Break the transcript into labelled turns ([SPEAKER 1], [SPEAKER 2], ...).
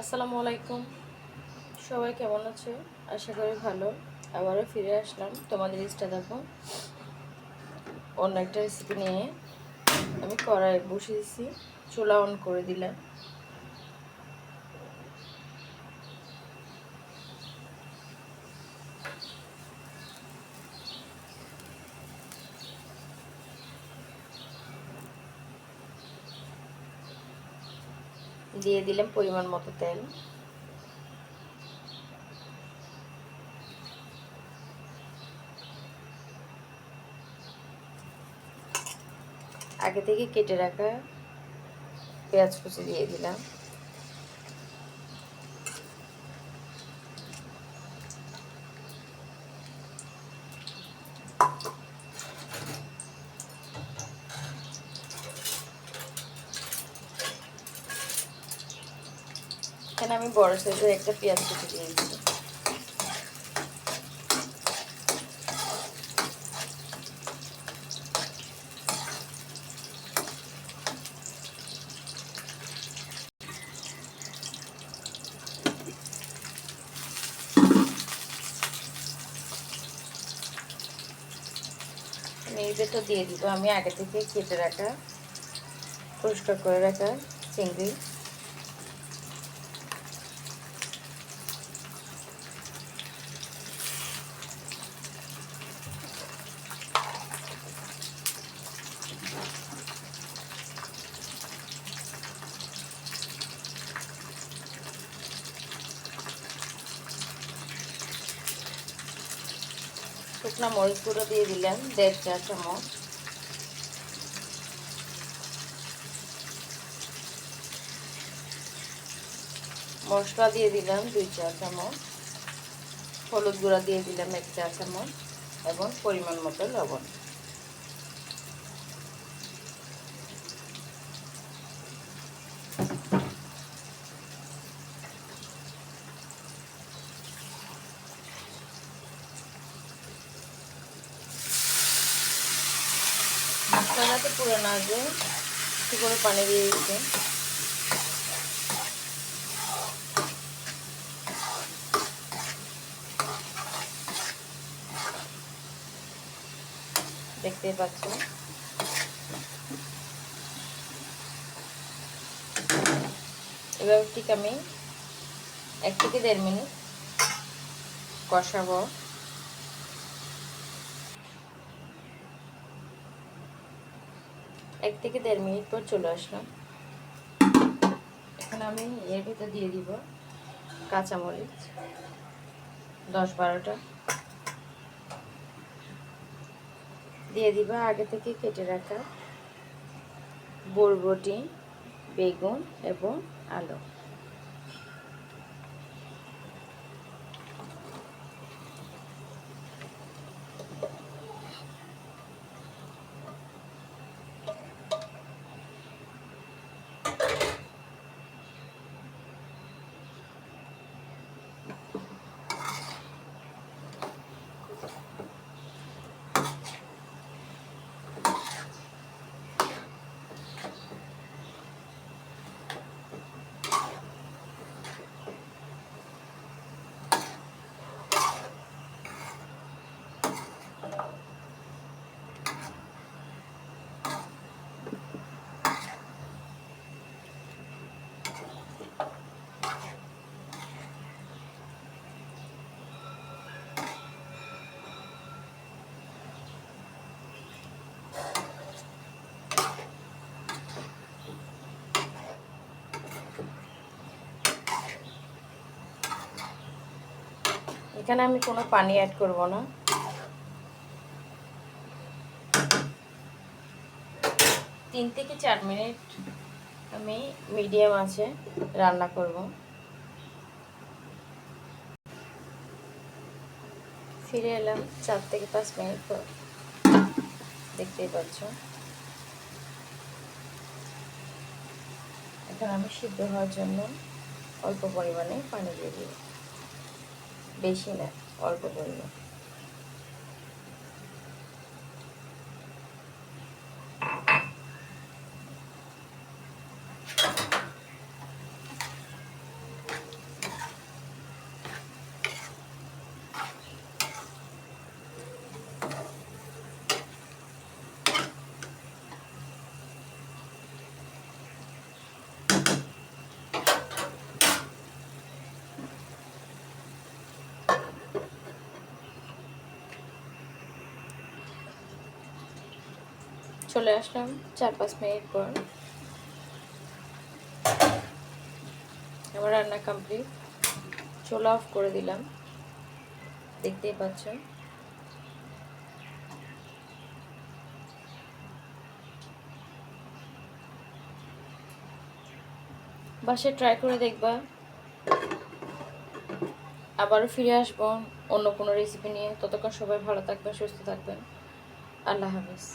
[SPEAKER 1] আসসালামু আলাইকুম। সবাই কেমন আছে? আশা করি ভালো। আবারও ফিরে আসলাম তোমাদের ইস্টা দেখো। অন্য একটা রেসিপি নিয়ে আমি কড়াই বসে দিছি চুলা অন করে দিলাম। দিয়ে দিলাম পরিমাণ মতো তেল। আগে থেকে কেটে রাখা পেঁয়াজ কুচি দিয়ে দিলাম। এখানে আমি বড় সাইজের একটা পেঁয়াজ কুচি দিয়ে দিচ্ছি তো দিয়ে দিব, আমি আগে থেকে কেটে রাখা, পরিষ্কার করে রাখা চিংড়ি। শুকনো মরিচ গুঁড়ো দিয়ে দিলাম, দেড় চা চামচ। মশলা দিয়ে দিলাম দুই চা চামচ। হলুদ গুঁড়া দিয়ে দিলাম এক চা চামচ এবং পরিমাণ মতো লবণ। মশলাটাতে পুরো না আসবে একটু করে পানি দিয়ে দিচ্ছে। দেখতে পাচ্ছ এবার ঠিক আমি এক থেকে দেড় মিনিট কষাবো। এক থেকে দেড় মিনিট পর চলে আসলাম। এখন আমি এর ভিতরে দিয়ে দিব কাঁচামরিচ, দশ বারোটা। দিয়ে দিব আগে থেকে কেটে রাখা বরবটি, বেগুন এবং আলু। এখানে আমি কোনো পানি অ্যাড করব না। তিন থেকে চার মিনিট আমি মিডিয়াম আছে রান্না করব। ফিরে এলাম চার থেকে পাঁচ মিনিট পর। দেখতেই পাচ্ছ। এখন আমি সিদ্ধ হওয়ার জন্য অল্প পরিমাণে পানি দিয়ে দিব বেশি না অল্প পরিমাণ। চলে আসলাম, চার পাঁচ মিনিট পর। আমার রান্না কমপ্লিট চুলা অফ করে দিলাম। দেখতেই পাচ্ছেন। বাসে ট্রাই করে দেখবা। আবারও ফিরে আসব অন্য কোনো রেসিপি নিয়ে। ততক্ষণ সবাই ভালো থাকবেন, সুস্থ থাকবেন। আল্লাহ হাফিজ।